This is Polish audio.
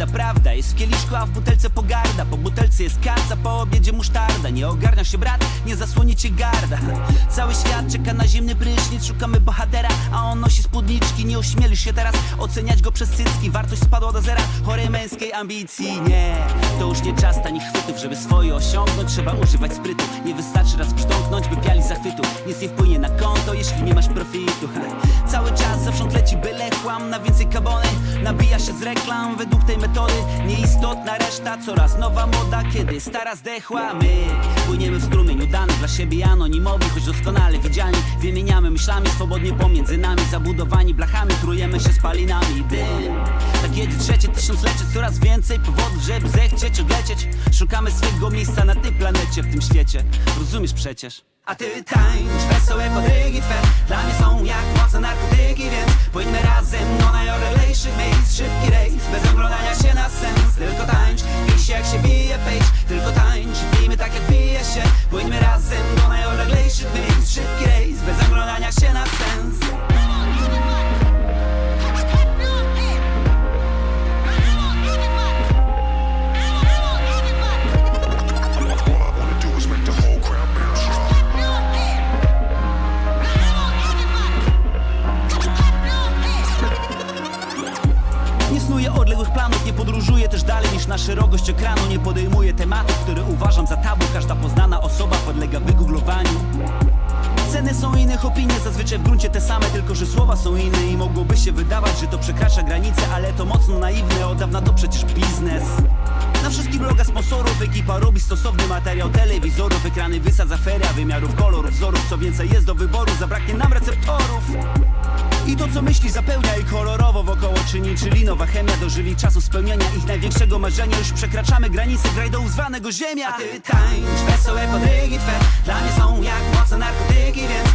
Gwiazda Prawda jest w kieliszku, a w butelce pogarda Po butelce jest kaca, po obiedzie musztarda. Nie ogarniasz się brat, nie zasłoni cię garda. Cały świat czeka na zimny prysznic Szukamy bohatera, a on nosi spódniczki. Nie ośmielisz się teraz oceniać go przez cycki. Wartość spadła do zera, chorej męskiej ambicji Nie, to już nie czas tanich chwytów. Żeby swoje osiągnąć, trzeba używać sprytu. Nie wystarczy raz przytąknąć, by piali zachwytu. Nic nie wpłynie na konto, jeśli nie masz profitu. Cały czas zewsząd leci byle chłam Na się z reklam. Według tej metody nieistotna reszta Coraz nowa moda, kiedy stara zdechła My płyniemy w strumieniu danych dla siebie anonimowi Choć doskonale widzialni, wymieniamy myślami Swobodnie pomiędzy nami, zabudowani blachami Trujemy się spalinami, dym. Tak jedzie trzecie tysiąclecie, coraz więcej powodów Żeby zechcieć odlecieć. Szukamy swego miejsca na tej planecie, w tym świecie. Rozumiesz przecież? A ty tańcz, wesołe podrygi twe. Dla mnie są jak mocne narkotyki, więc Pójdźmy razem do najorlejszych miejsc odległych planów, nie podróżuję też dalej niż na szerokość ekranu. Nie podejmuję tematów, które uważam za tabu. Każda poznana osoba podlega wygooglowaniu Ceny są innych, opinie zazwyczaj w gruncie te same Tylko, że słowa są inne i mogłoby się wydawać, że to przekracza granice Ale to mocno naiwne, od dawna to przecież biznes. Na wszystkich blogach sponsorów ekipa robi stosowny materiał telewizorów Ekrany wysadza feria, wymiarów, kolorów, wzorów. Co więcej jest do wyboru, zabraknie nam receptorów. I to co myśli zapełnia i wokoło czyni, czyli nowa chemia Dożyli czasu spełnienia ich największego marzenia. Już przekraczamy granice grajdą zwanego ziemia. A ty tańcz, wesołe podrygi twe. Dla mnie są jak mocne narkotyki, więc